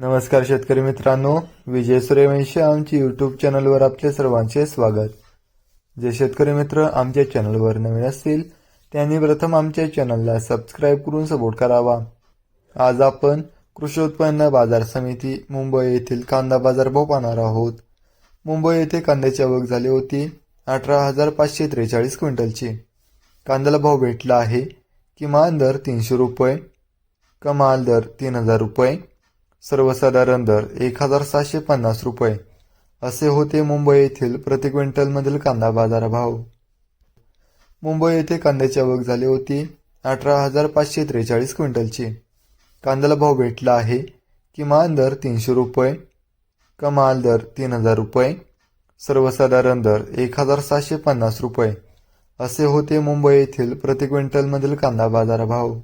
नमस्कार शेतकरी मित्रांनो विजय सूर्यवंशी आमच्या युट्यूब चॅनलवर आपले सर्वांचे स्वागत. जे शेतकरी मित्र आमच्या चॅनलवर नवीन असतील त्यांनी प्रथम आमच्या चॅनलला सबस्क्राईब करून सपोर्ट करावा. आज आपण कृषी उत्पन्न बाजार समिती मुंबई येथील कांदा बाजार भाव पाहणार आहोत. मुंबई येथे कांद्याची आवक झाली होती अठरा हजार पाचशे त्रेचाळीस क्विंटलची. कांद्याला भाव भेटला आहे किमान दर तीनशे रुपये कमाल दर तीन हजार रुपये सर्वसाधारण दर एक हजार सहाशे पन्नास रुपये. असे होते मुंबई येथील प्रति क्विंटलमधील कांदा बाजारभाव. मुंबई येथे कांद्याची आवक झाली होती अठरा हजार पाचशे त्रेचाळीस क्विंटलची. कांद्याला भाव भेटला आहे किमान दर तीनशे रुपये कमाल दर तीन हजार रुपये सर्वसाधारण दर एक हजार सहाशे पन्नास रुपये. असे होते मुंबई येथील प्रति क्विंटलमधील कांदा बाजारभाव.